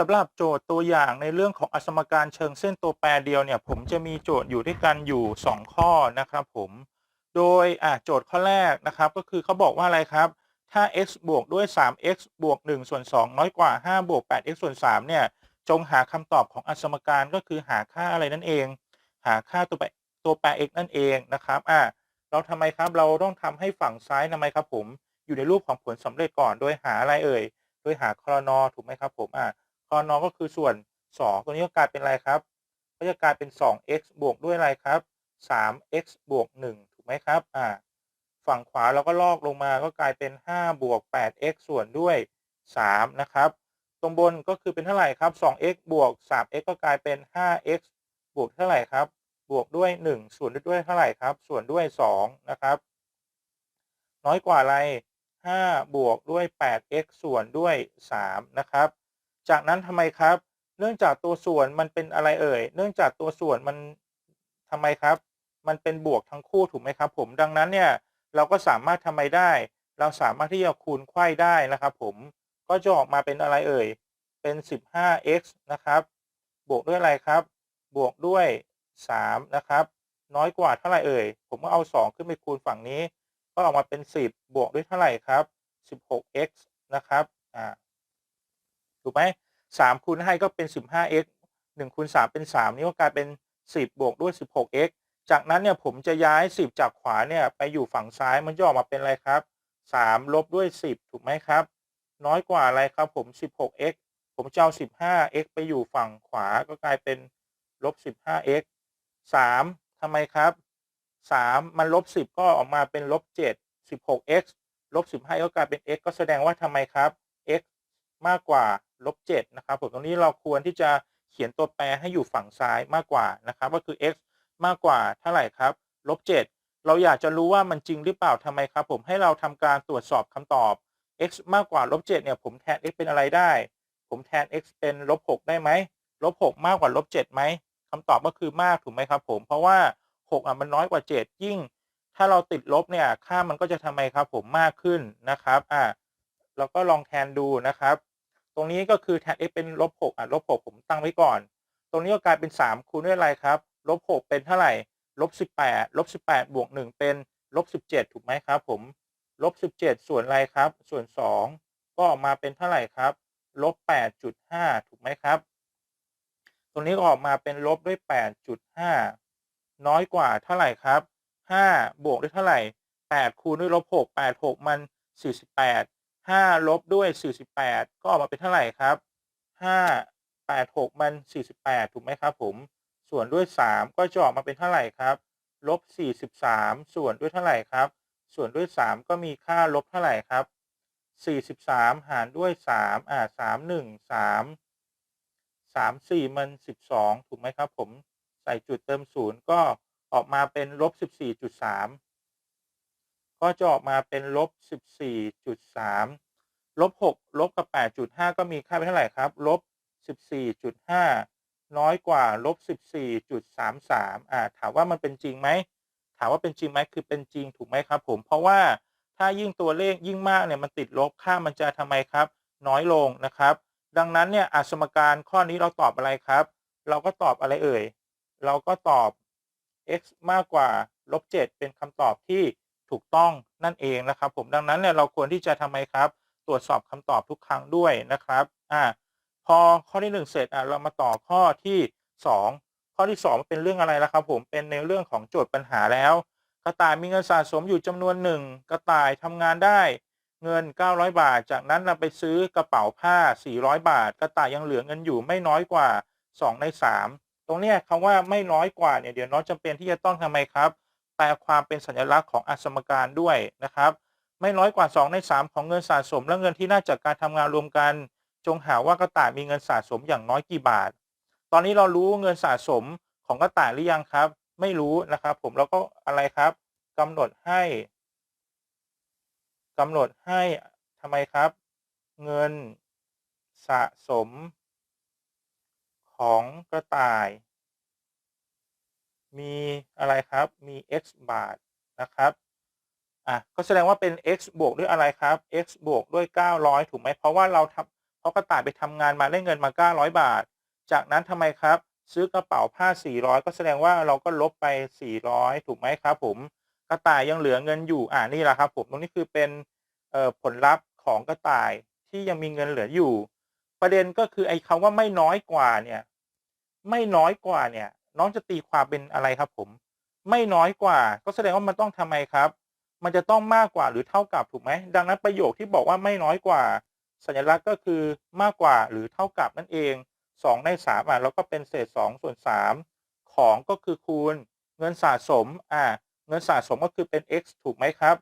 สำหรับโจทย์ตัวอย่างในเรื่องของอสมการเชิงเส้นตัวแปรเดียวเนี่ยผมจะมีโจทย์อยู่ด้วยกันอยู่ 2 ข้อนะครับผมโดยโจทย์ข้อแรกนะครับก็คือเขาบอกว่าอะไรครับ ถ้า x บวกด้วย 3x บวก1ส่วน2น้อยกว่า 5 บวก 8x ส่วน3เนี่ยจงหาคำตอบของอสมการก็คือหาค่าอะไรนั่นเอง หาค่าตัวแปรตัวแปร x นั่นเองนะครับอะเราทำไมครับเราต้องทำให้ฝั่งซ้ายทำไมครับผมอยู่ในรูปของผลสำเร็จก่อนโดยหาอะไรเอ่ย โดยหาคลนถูกไหมครับผมอะ คลนอก็คือส่วน 2 ตัวนี้ก็กลายเป็นอะไรครับ ก็จะกลายเป็น 2x บวกด้วยอะไรครับ 3x บวก 1 ถูกไหมครับ อ่า ฝั่งขวาเราก็ลอกลงมาก็กลายเป็น 5 บวก 8x ส่วนด้วย 3 นะครับ ตรงบนก็คือเป็นเท่าไหร่ครับ 2x บวก 3x ก็กลายเป็น 5x บวกเท่าไหร่ครับ บวกด้วย 1 ส่วนด้วยเท่าไหร่ครับ ส่วนด้วย 2 นะครับ น้อยกว่าอะไร5บวกด้วย 8x ส่วนด้วย 3 นะครับ จากนั้นทำไมครับ เนื่องจากตัวส่วนมันเป็นอะไรเอ่ย เนื่องจากตัวส่วนมันทำไมครับ มันเป็นบวกทั้งคู่ถูกไหมครับ ผมดังนั้นเนี่ยเราก็สามารถทำไมได้ เราสามารถที่จะคูณไขว้ได้นะครับ ผมก็จะออกมาเป็นอะไรเอ่ย เป็น 15x นะครับ บวกด้วยอะไรครับ บวกด้วย 3 นะครับ น้อยกว่าเท่าไหร่เอ่ย ผมก็เอา 2 ขึ้นไปคูณฝั่งนี้ ก็ออกมาเป็น 10 บวกด้วยเท่าไหร่ครับ 16x นะครับ อ่า ถูกไหม 3คูณให้ก็เป็น 15x 1คูณ3เป็น 3 นี่ก็กลายเป็น 10 บวกด้วย 16x จากนั้นเนี่ยผมจะย้าย 10 จากขวาเนี่ยไปอยู่ฝั่งซ้ายมันจะออกมาเป็นอะไรครับ 3 ลบด้วย 10 ถูกไหมครับ น้อยกว่าอะไรครับผม 16x ผมจะเอา 15x ไปอยู่ฝั่งขวาก็กลายเป็นลบ 15x 3ทำไมครับ 3 มันลบ 10 ก็ออกมาเป็นลบ 7 16x ลบ15ก็กลายเป็น x ก็แสดงว่าทำไมครับ x มากกว่า ลบ7นะครับผมตรงนี้เราควรที่จะเขียนตัวแปรให้อยู่ฝั่งซ้ายมากกว่านะครับก็คือ x มากกว่าเท่าไหร่ครับลบ7เราอยากจะรู้ว่ามันจริงหรือเปล่าทำไมครับ ผมให้เราทำการตรวจสอบคำตอบ x มากกว่าลบ7เนี่ยผมแทน x เป็นอะไรได้ ผมแทน x เป็นลบ6ได้ไหมลบ6มากกว่าลบ7ไหมคำตอบก็คือมากถูกไหมครับ ผมเพราะว่า6อะมันน้อยกว่า 7 ยิ่ง ถ้าเราติดลบเนี่ยค่ามันก็จะทำไมครับ ผมมากขึ้นนะครับอ่าเราก็ลองแทนดูนะครับ ตรงนี้ก็คือแทน x เป็นลบ6อะลบ6ผมตั้งไว้ก่อน ตรงนี้ก็กลายเป็น3คูณด้วยอะไรครับลบ6เป็นเท่าไหร่ลบ18ลบ18บวก1เป็นลบ17ถูกไหมครับ ผมลบ17ส่วนอะไรครับ ส่วน2ก็ออกมาเป็นเท่าไหร่ครับลบ8.5ถูกไหมครับ ตรงนี้ก็ออกมาเป็นลบด้วย8.5น้อยกว่าเท่าไหร่ครับ5บวกด้วยเท่าไหร่8คูณด้วยลบ6 8 6มัน 48 5ลบด้วย48ก็ออกมาเป็นเท่าไหร่ครับ5 8 6มัน48ถูกไหมครับ ผม ส่วนด้วย3ก็จะออกมาเป็นเท่าไหร่ครับลบ43ส่วนด้วยเท่าไหร่ครับ ส่วนด้วย3ก็มีค่าลบเท่าไหร่ครับ43หารด้วย3อ่า3 1 3 3 4มัน12ถูกไหมครับ ผมใส่จุดเติมศูนย์ก็ออกมาเป็นลบ14.3 ก็จะออกมาเป็นลบ 14.3 ลบ 6 ลบกับ 8.5 ก็มีค่าเป็นเท่าไหร่ครับ ลบ 14.5 น้อยกว่า ลบ 14.33 อ่า ถามว่ามันเป็นจริงไหม ถามว่าเป็นจริงไหม คือเป็นจริงถูกไหมครับผม เพราะว่าถ้ายิ่งตัวเลขยิ่งมากเนี่ยมันติดลบ ค่ามันจะทำไมครับ น้อยลงนะครับ ดังนั้นเนี่ยอสมการข้อนี้เราตอบอะไรครับ เราก็ตอบอะไรเอ่ย เราก็ตอบ x มากกว่าลบ 7 เป็นคำตอบที่ ถูกต้องนั่นเองนะครับ ผมดังนั้นเนี่ยเราควรที่จะทำไมครับ ตรวจสอบคำตอบทุกครั้งด้วยนะครับอ่าพอข้อที่ 1 เสร็จอะเรามาต่อข้อที่ 2 ข้อที่ 2 เป็นเรื่องอะไรล่ะครับ ผมเป็นในเรื่องของโจทย์ปัญหาแล้ว กระต่ายมีเงินสะสมอยู่จำนวนหนึ่งกระต่ายทำงานได้เงิน 900 บาท จากนั้นเราไปซื้อกระเป๋าผ้า 400 บาท กระต่ายยังเหลือเงินอยู่ไม่น้อยกว่า 2 ใน 3 ตรงเนี้ยคำว่าไม่น้อยกว่าเนี่ยเดี๋ยวน้องจำเป็นที่จะต้องทำไมครับ แปลความเป็นสัญลักษณ์ของอสมการด้วยนะครับ ไม่น้อยกว่า 2 ใน 3 ของเงินสะสม และเงินที่น่าจากการทำงานรวมกัน จงหาว่ากระต่ายมีเงินสะสมอย่างน้อยกี่บาท ตอนนี้เรารู้เงินสะสมของกระต่ายหรือยังครับ ไม่รู้นะครับ ผมเราก็อะไรครับกำหนดให้กำหนดให้ทำไมครับ เงินสะสมของกระต่าย มีอะไรครับมี x บาทนะครับอะก็แสดงว่าเป็น x บวกด้วยอะไรครับ x บวกด้วย 900 ถูกไหมเพราะว่าเราทำเพราะกระต่ายไปทำงานมาได้เงินมา 900 บาท จากนั้นทำไมครับ ซื้อกระเป๋าผ้า 400 ก็แสดงว่าเราก็ลบไป 400 ถูกไหมครับผมกระต่ายยังเหลือเงินอยู่อ่านี่แหละครับ ผมตรงนี้คือเป็นผลลัพธ์ของกระต่ายที่ยังมีเงินเหลืออยู่ ประเด็นก็คือไอ้คำว่าไม่น้อยกว่าเนี่ย ไม่น้อยกว่าเนี่ย น้องจะตีความเป็นอะไรครับ ผม ไม่น้อยกว่า ก็แสดงว่ามันต้องทำไมครับ มันจะต้องมากกว่าหรือเท่ากับถูกไหมดังนั้นประโยคที่บอกว่าไม่น้อยกว่า สัญลักษณ์ก็คือมากกว่าหรือเท่ากับนั่นเอง 2 ใน3อะแล้วก็เป็นเศษ 2 ส่วน 3 ของก็คือคูณ เงินสะสมอ่าเงินสะสมก็คือเป็น x ถูกไหมครับ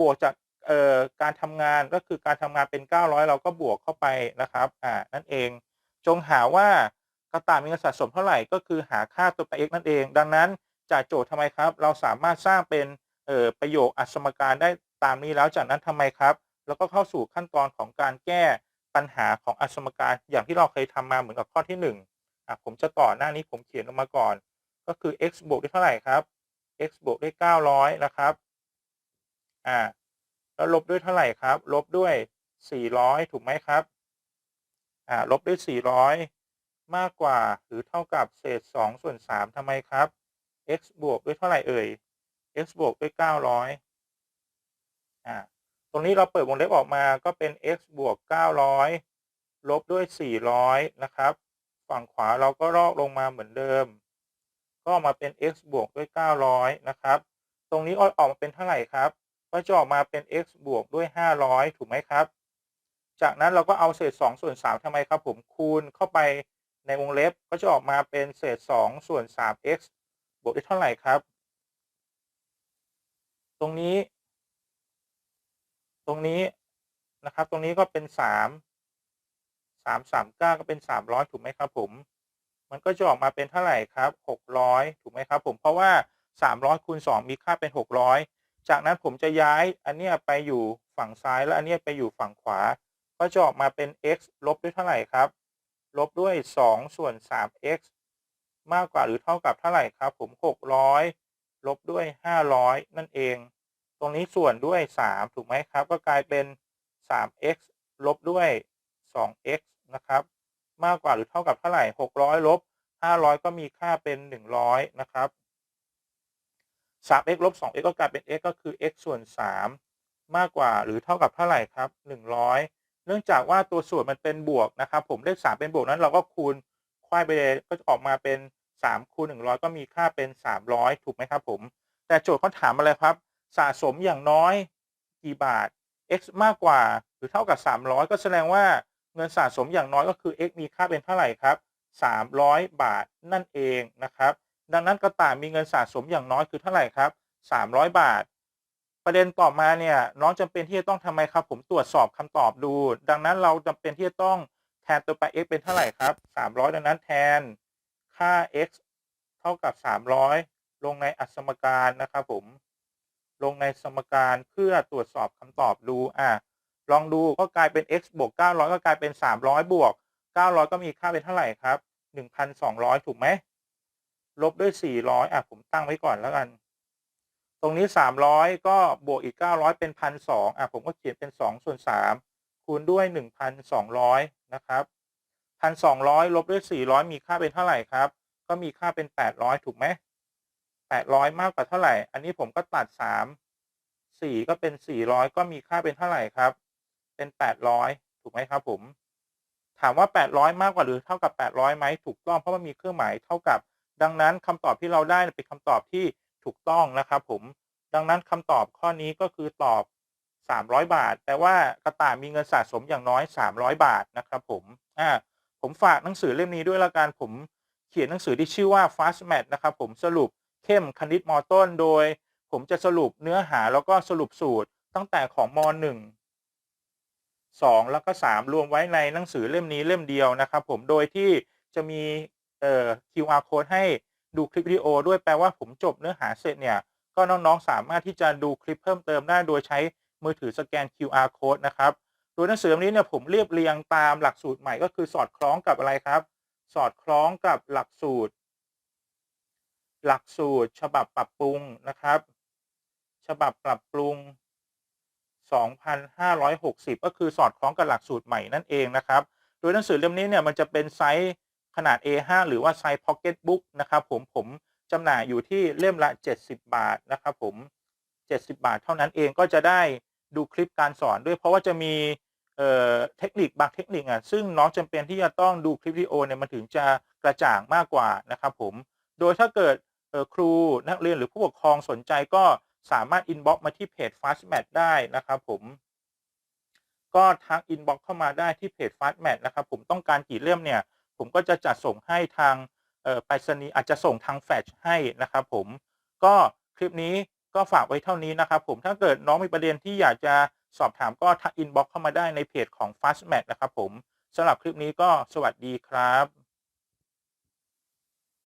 บวกจากเอ่อการทำงานก็คือการทำงานเป็น 900 เราก็บวกเข้าไปนะครับอ่านั่นเอง จงหาว่า กระต่ายมีเงินสะสมเท่าไหร่ก็คือหาค่าตัวแปร x นั่นเอง ดังนั้นจากโจทย์ทำไมครับ เราสามารถสร้างเป็นประโยคอัสมการได้ตามนี้แล้วจากนั้นทำไมครับ แล้วก็เข้าสู่ขั้นตอนของการแก้ปัญหาของอัสมการอย่างที่เราเคยทำมาเหมือนกับข้อที่1อะผมจะต่อหน้านี้ผมเขียนลงมาก่อน ก็คือ x บวกได้เท่าไหร่ครับ x บวกได้900นะครับอ่าแล้วลบด้วยเท่าไหร่ครับ ลบด้วย 400 ถูกไหมครับอ่าลบด้วย 400 มากกว่าหรือเท่ากับเศษ 2 ส่วน 3ทำไมครับ x บวกด้วยเท่าไหร่เอ่ย x บวกด้วย 900อ่าตรงนี้เราเปิดวงเล็บออกมาก็เป็น x บวก 900 ลบด้วย 400 นะครับ ฝั่งขวาเราก็ลอกลงมาเหมือนเดิม ก็มาเป็น x บวกด้วย 900 นะครับ ตรงนี้ออกมาเป็นเท่าไหร่ครับ ก็จะออกมาเป็น x บวกด้วย 500 ถูกไหมครับ จากนั้นเราก็เอาเศษ 2 ส่วน 3ทำไมครับผมคูณเข้าไป ในวงเล็บก็จะออกมาเป็นเศษ 2 ส่วน 3x บวกได้เท่าไหร่ครับ ตรงนี้ ตรงนี้นะครับ ตรงนี้ก็เป็น3 3 3 9ก็เป็น 300 ถูกไหมครับผม มันก็จะออกมาเป็นเท่าไหร่ครับ 600 ถูกไหมครับผม เพราะว่า 300คูณ2มีค่าเป็น 600 จากนั้นผมจะย้ายอันเนี้ยไปอยู่ฝั่งซ้ายและอันเนี้ยไปอยู่ฝั่งขวา ก็จะออกมาเป็น x ลบด้วยเท่าไหร่ครับ ลบด้วย 2 ส่วน 3x มากกว่าหรือเท่ากับเท่าไหร่ครับ ผม 600 ลบด้วย 500 นั่นเอง ตรงนี้ส่วนด้วย 3 ถูกไหมครับ ก็กลายเป็น 3x ลบด้วย 2x นะครับ มากกว่าหรือเท่ากับเท่าไหร่ 600 ลบ 500 ก็มีค่าเป็น 100 นะครับ 3x ลบ 2x ก็กลายเป็น x ก็คือ x ส่วน 3 มากกว่าหรือเท่ากับเท่าไหร่ครับ 100 เนื่องจากว่าตัวส่วนมันเป็นบวกนะครับ ผมเลข3เป็นบวกนั้นเราก็คูณควายไปเลยก็จะออกมาเป็น3คูณ100 ก็มีค่าเป็น 300 ถูกไหมครับผม แต่โจทย์เขาถามอะไรครับ สะสมอย่างน้อยกี่บาท x มากกว่าหรือเท่ากับ 300 ก็แสดงว่าเงินสะสมอย่างน้อยก็คือ x มีค่าเป็นเท่าไหร่ครับ 300 บาทนั่นเองนะครับ ดังนั้นกระต่ายมีเงินสะสมอย่างน้อยคือเท่าไหร่ครับ 300 บาท ประเด็นต่อมาเนี่ยน้องจำเป็นที่จะต้องทำไมครับ ผมตรวจสอบคำตอบดู ดังนั้นเราจำเป็นที่จะต้องแทนตัวแปร x เป็นเท่าไหร่ครับ 300 ดังนั้นแทนค่า x เท่ากับ 300 ลงในอัสมการนะครับผมลงในสมการเพื่อตรวจสอบคำตอบดูอะลองดูก็กลายเป็น x บวก 900 ก็กลายเป็น 300 บวก 900 ก็มีค่าเป็นเท่าไหร่ครับ 1,200 ถูกไหมลบด้วย 400 อะ ผมตั้งไว้ก่อนแล้วกัน ตรงนี้ 300 ก็บวกอีก 900 เป็น1,200อะผมก็เขียนเป็น 2 ส่วน 3 คูณด้วย 1,200 นะครับ1,200ลบด้วย 400 มีค่าเป็นเท่าไหร่ครับ ก็มีค่าเป็น 800 ถูกไหม800 มากกว่าเท่าไหร่ อันนี้ผมก็ตัด 3 4 ก็เป็น 400 ก็มีค่าเป็นเท่าไหร่ครับ เป็น 800 ถูกไหมครับผม ถามว่า 800 มากกว่าหรือเท่ากับ 800ไหมถูกต้องเพราะมันมีเครื่องหมายเท่ากับ ดังนั้นคำตอบที่เราได้เป็นคำตอบที่ ถูกต้องนะครับผมดังนั้นคำตอบข้อนี้ก็คือตอบ 300 บาท แต่ว่ากระต่ายมีเงินสะสมอย่างน้อย 300 บาทนะครับผมอ่าผมฝากหนังสือเล่มนี้ด้วยละกันผมเขียนหนังสือที่ชื่อว่า Fast Math นะครับผมสรุปเข้มคณิตมอต้นโดย ผมจะสรุปเนื้อหาแล้วก็สรุปสูตรตั้งแต่ของม .1 2 แล้วก็ 3 รวมไว้ในหนังสือเล่มนี้เล่มเดียวนะครับผมโดยที่จะมีเอ่อ QR code ให้ ดูคลิปวิดีโอด้วยแปลว่าผมจบเนื้อหาเสร็จเนี่ย ก็น้องๆ สามารถที่จะดูคลิปเพิ่มเติมได้โดยใช้มือถือสแกน QR code นะครับ โดยหนังสือเล่มนี้เนี่ยผมเรียบเรียงตามหลักสูตรใหม่ก็คือสอดคล้องกับอะไรครับ สอดคล้องกับหลักสูตร หลักสูตร ฉบับปรับปรุงนะครับ ฉบับปรับปรุง 2,560 ก็คือสอดคล้องกับหลักสูตรใหม่นั่นเองนะครับ โดยหนังสือเล่มนี้เนี่ยมันจะเป็นไซส์ ขนาด A5 หรือว่าไซส์ Pocket Book นะครับผมผมจำหน่ายอยู่ที่เล่มละ 70 บาทนะครับผม 70 บาทเท่านั้นเองก็จะได้ดูคลิปการสอนด้วย เพราะว่าจะมีเเทคนิคบางเทคนิคอะซึ่งน้องจำเป็นที่จะต้องดูคลิปวิดีโอเนี่ยมันถึงจะกระจ่างมากกว่านะครับผมโดยถ้าเกิดครูนักเรียนหรือผู้ปกครองสนใจก็สามารถอินบ็อกมาที่เพจ Fastmat ได้นะครับผมก็ทักอินบ็อกเข้ามาได้ที่เพจ Fastmat นะครับผมต้องการกี่เล่มเนี่ย ผมก็จะจัดส่งให้ทางไปรษณีย์อาจจะส่งทางแฟชให้นะครับผมก็คลิปนี้ก็ฝากไว้เท่านี้นะครับผมถ้าเกิดน้องมีประเด็นที่อยากจะสอบถามก็ทักอินบ็อกเข้ามาได้ในเพจของ Fastmatch นะครับผมสำหรับคลิปนี้ก็สวัสดีครับ